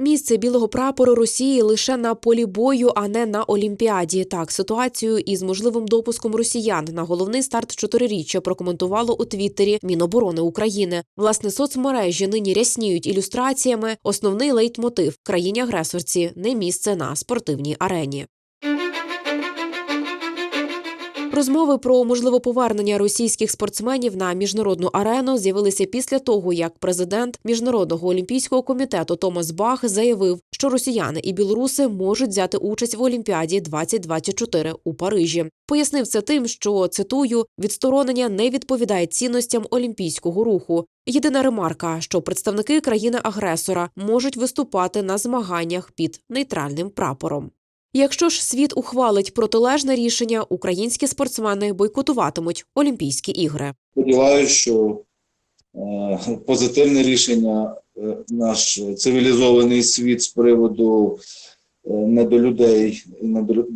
Місце білого прапору Росії лише на полі бою, а не на Олімпіаді. Так, ситуацію із можливим допуском росіян на головний старт чотириріччя прокоментувало у Твіттері Міноборони України. Власне, соцмережі нині рясніють ілюстраціями. Основний лейтмотив країні агресорці не місце на спортивній арені. Розмови про можливе повернення російських спортсменів на міжнародну арену з'явилися після того, як президент міжнародного олімпійського комітету Томас Бах заявив, що росіяни і білоруси можуть взяти участь в Олімпіаді 2024 у Парижі. Пояснив це тим, що цитую відсторонення не відповідає цінностям олімпійського руху. Єдина ремарка, що представники країни-агресора можуть виступати на змаганнях під нейтральним прапором. Якщо ж світ ухвалить протилежне рішення, українські спортсмени бойкотуватимуть Олімпійські ігри. Сподіваюся, що е, позитивне рішення е, наш цивілізований світ з приводу е, не до людей, не до,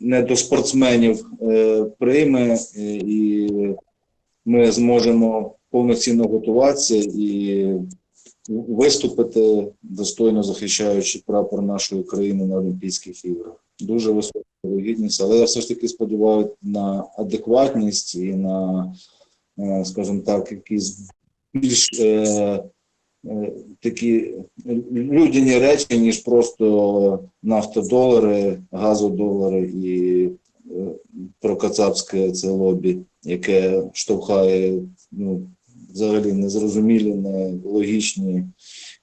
не до спортсменів прийме, і ми зможемо повноцінно готуватися і виступити достойно захищаючи прапор нашої країни на Олімпійських іграх. Дуже висока вигідність, але я все ж таки сподіваюся на адекватність і на, е, скажімо так, якісь більш е, е, такі людяні речі, ніж просто нафтодолари, газодолари і е, прокацапське це лобі, яке штовхає ну, взагалі незрозумілі, нелогічні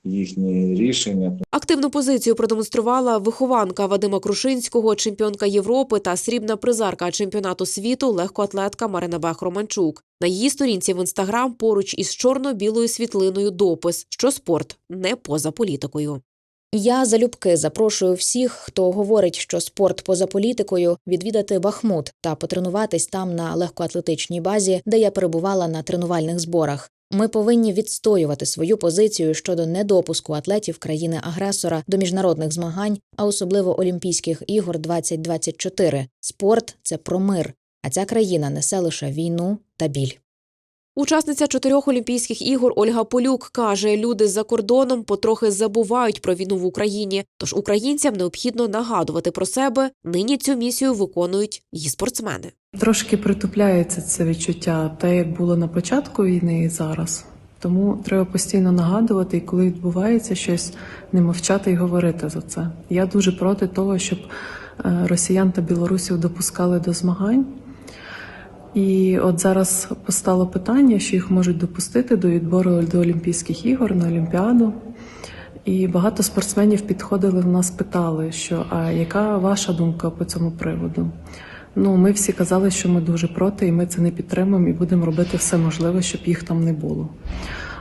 їхні рішення. Активну позицію продемонструвала вихованка Вадима Крушинського, чемпіонка Європи та срібна призерка чемпіонату світу легкоатлетка Марина Бех Романчук. На її сторінці в інстаграм поруч із чорно-білою світлиною допис, що спорт не поза політикою. Я залюбки запрошую всіх, хто говорить, що спорт поза політикою, відвідати Бахмут та потренуватись там на легкоатлетичній базі, де я перебувала на тренувальних зборах. Ми повинні відстоювати свою позицію щодо недопуску атлетів країни-агресора до міжнародних змагань, а особливо Олімпійських ігор 2024. Спорт це про мир, а ця країна несе лише війну та біль. Учасниця чотирьох олімпійських ігор Ольга Полюк каже, люди за кордоном потрохи забувають про війну в Україні. Тож українцям необхідно нагадувати про себе. Нині цю місію виконують її спортсмени. Трошки притупляється це відчуття, те, як було на початку війни і зараз. Тому треба постійно нагадувати, і коли відбувається щось, не мовчати і говорити за це. Я дуже проти того, щоб е, росіян та білорусів допускали до змагань. І от зараз постало питання, що їх можуть допустити до відбору до Олімпійських ігор на Олімпіаду. І багато спортсменів підходили в нас, питали, що а яка ваша думка по цьому приводу? Ну, ми всі казали, що ми дуже проти, і ми це не підтримуємо, і будемо робити все можливе, щоб їх там не було.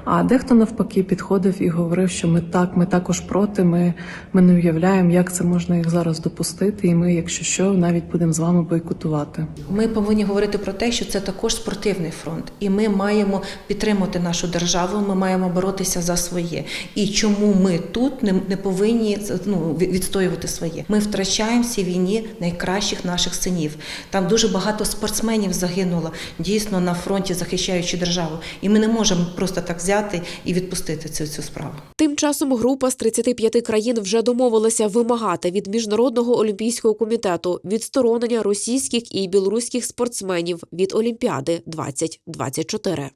А дехто навпаки підходив і говорив, що ми так, ми також проти. Ми, ми не уявляємо, як це можна їх зараз допустити. І ми, якщо що, навіть будемо з вами бойкотувати. Ми повинні говорити про те, що це також спортивний фронт, і ми маємо підтримати нашу державу. Ми маємо боротися за своє. І чому ми тут не, не повинні ну, відстоювати своє? Ми втрачаємо в цій війні найкращих наших синів. Там дуже багато спортсменів загинуло дійсно на фронті, захищаючи державу. І ми не можемо просто так взяти і відпустити цю, цю справу. Тим часом група з 35 країн вже домовилася вимагати від міжнародного олімпійського комітету відсторонення російських і білоруських спортсменів від Олімпіади 2024.